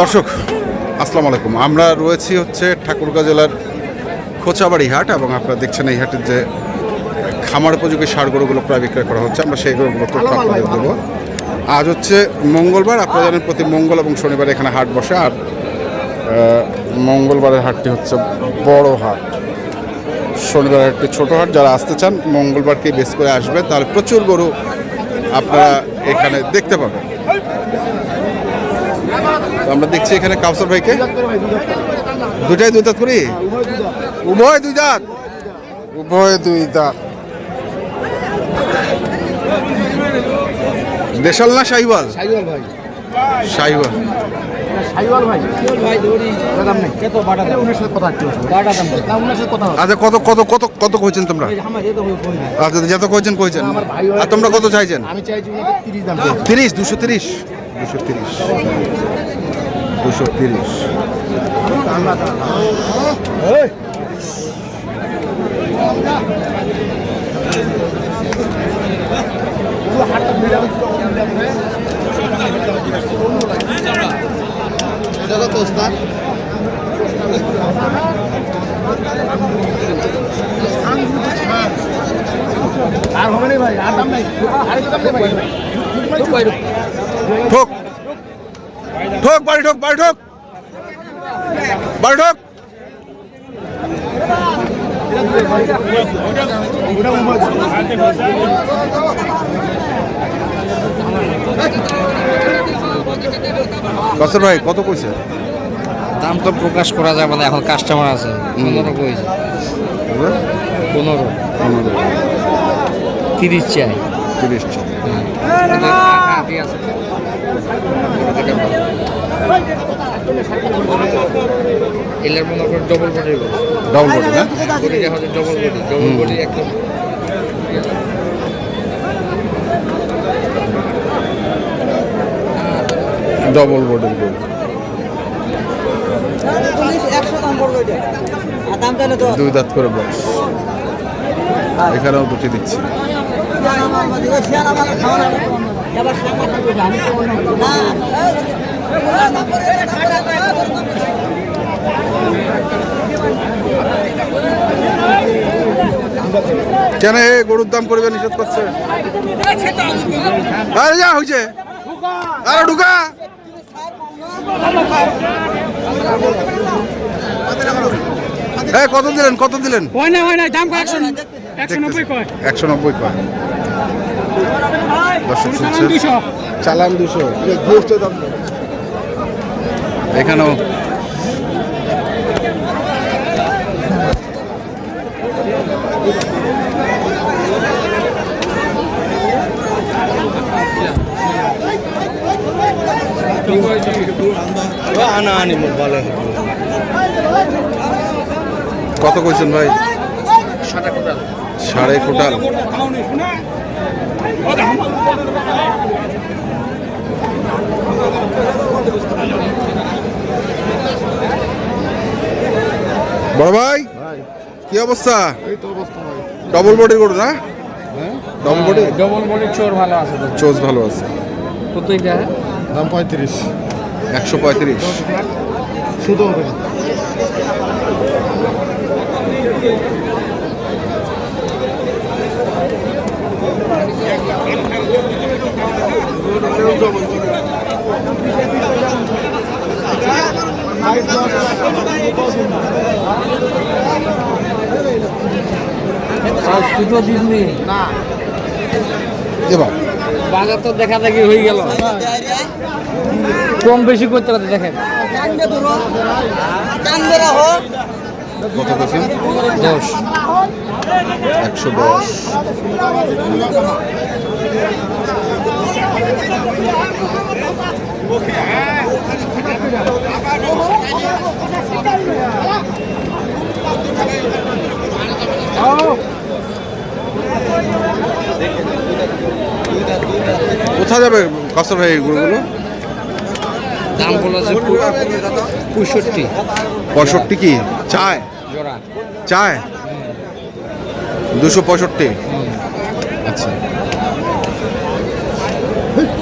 দর্শক আসসালামু আলাইকুম। আমরা রয়েছি হচ্ছে ঠাকুরগাঁ জেলার খোঁচাবাড়ি হাট এবং আপনারা দেখছেন এই হাটের যে খামার উপযোগী সার গরুগুলো প্রায় বিক্রয় করা হচ্ছে। আমরা সেই গরুগুলো আপনাদের দেবো। আজ হচ্ছে মঙ্গলবার আপনারা জানেন প্রতি মঙ্গল এবং শনিবার এখানে হাট বসে আর মঙ্গলবারের হাটটি হচ্ছে বড় হাট। শনিবার হাটটি ছোটো হাট যারা আসতে চান মঙ্গলবারকে বেশ করে আসবেন তাহলে প্রচুর গরু আপনারা এখানে দেখতে পাবেন। আমরা দেখছি এখানে কাউসার ভাইকে। দুটাই দুই দাঁত করি? উভয় দুই দাঁত? উভয় দুই দাঁত। দেশাল না উনিশের কথা আচ্ছা কত কত কত কত কইছেন তোমরা? আচ্ছা যত কইছেন কইছেন। আর তোমরা কত চাইছেন? আমি চাইছি উনাকে 30 দাম। চাইছি। তিরিশ দুশো তিরিশ। দুশো তিরিশ। দুশো তিরিশ। আর হবে না ভাই আর দাম নাই। আর দাম নেই ভাই। ঠোক। ঠোক বাড়ি ঠোক বাড়ি ঠোক। বাড়ি ঠোক। ভাই কত কইছে? দাম তো প্রকাশ করা যাবে না এখন কাস্টমার আছে। পনেরো কইছে। পনেরো? তিরিশ চাই। তিরিশ ঠিক আছে এলের মনে করে ডবল বডি ডাবল বডি না বডিটা হচ্ছে ডবল বডি ডবল বডি একদম ডবল বডির গরু দুই দাঁত করে বয়স এখানেও দুটি দিচ্ছি কেন এ গরুর দাম করবে নিষেধ করছে? আরে যা হয়েছে। আরে ঢুকা। এ কত দিলেন? কত দিলেন? হয় না হয় না দাম একশো নব্বই কয়? একশো নব্বই কয়। দর্শক শুনছেন? চালান দুশো। এখানেও আনা আনি কত কইছেন ভাই? সাড়ে কোটাল। বড় ভাই? কি অবস্থা? ডবল বডির গরু না? ডবল বডি ডবল বডি চোর ভালো আছে চোজ ভালো আছে। কত এটা দাম 35 একশো পঁয়ত্রিশ। শুধু হবে না দুটো দিনই এবার বাজার তো দেখা দেখি হয়ে গেল। কম বেশি করতে দেখেন। কত কইছেন দশ। একশো দশ। কোথায় যাবে ভাই এই গরুগুলো? দাম বলেছে পঁয়ষট্টি। পঁয়ষট্টি কি? চায়? জোড়া। চায়? দুশো পঁয়ষট্টি। আচ্ছা।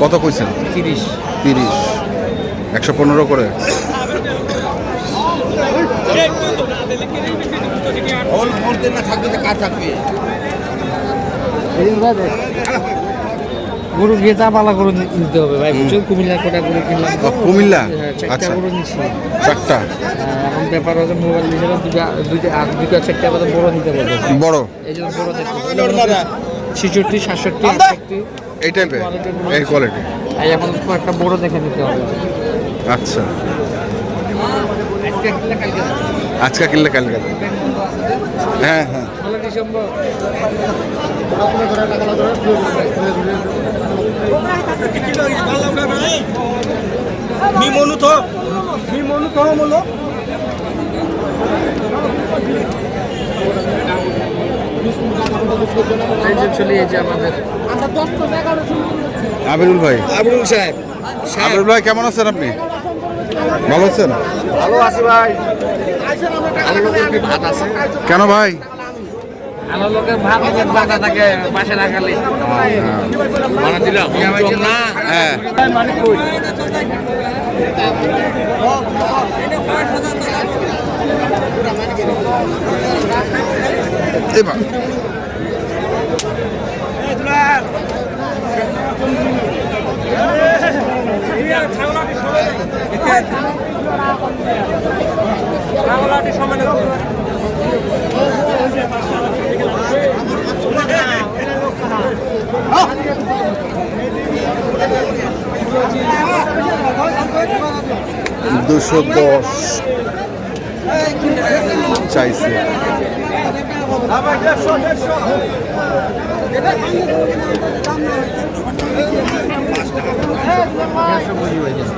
কত কইছেন? তিরিশ। তিরিশ। একশো পনেরো করে। গরু গেতা পালা করে নি- নিতে হবে ভাই বুঝছেন কুমিল্লা কোটা করে কিনলাম কুমিল্লা? হ্যাঁ, আচ্ছা। গরু নিচ্ছি চারটা? হ্যাঁ, এখন ব্যাপার হচ্ছে মোবাইল হিসেবে দুটা দুইটা আর দুইটা চারটা আবার বড় নিতে পারবে। বড়? এই জন্য বড় দেখতে ছিষট্টি সাতষট্টি আটষট্টি এই টাইপের এই কোয়ালিটি আর এখন একটা বড় দেখে নিতে হবে। আচ্ছা। আজকে কিনলে কালকে দেবো। আজকে কিনলে কালকে দেবো। হ্যাঁ হ্যাঁ। ডিসেম্বর যে চলে এই যে আমাদের আবিরুল ভাই। আবুল সাহেব। আবিরুল ভাই কেমন আছেন আপনি? ভালো আছেন? ভালো আছি ভাই। কেন ভাই? আলো লোকের ভাত লোকের থাকে পাশে রাখালে মানে দিলাম না হ্যাঁ। মানে কই এবার দুশো দশ চাইছে।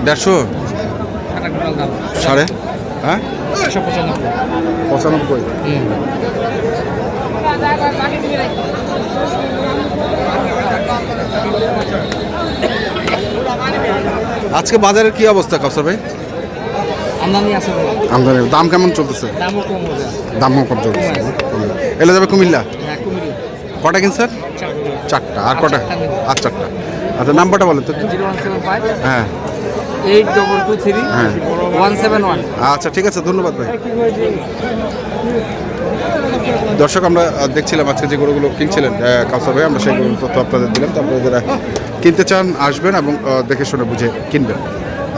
দেড়শো? সাড়ে? হ্যাঁ? পঁচানব্বই। আজকে বাজারের কি অবস্থা কাউসার ভাই? আমদানি আছে দাম কেমন চলতেছে? দামও কম দামও কম চলতেছে এলে যাবে কুমিল্লা? হ্যাঁ কটা কিনছেন চারটা। আর কটা? আর চারটা। আচ্ছা নাম্বারটা বলেন তো হ্যাঁ। Eight double two three. হ্যাঁ। One seven one. আচ্ছা ঠিক আছে ধন্যবাদ ভাই। দর্শক, আমরা দেখছিলাম আজকে যে গরুগুলো কিনছিলেন কাউসার ভাই, আমরা সেই গরুর তথ্য আপনাদের দিলাম। তো আপনারা যারা কিনতে চান, আসবেন এবং দেখে শুনে বুঝে কিনবেন।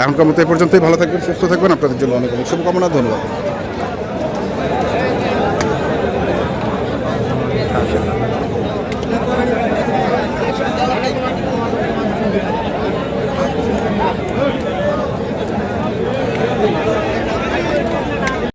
এখনকার মতো এই পর্যন্তই, ভালো থাকবেন, সুস্থ থাকবেন। আপনাদের জন্য অনেক অনেক শুভকামনা, ধন্যবাদ।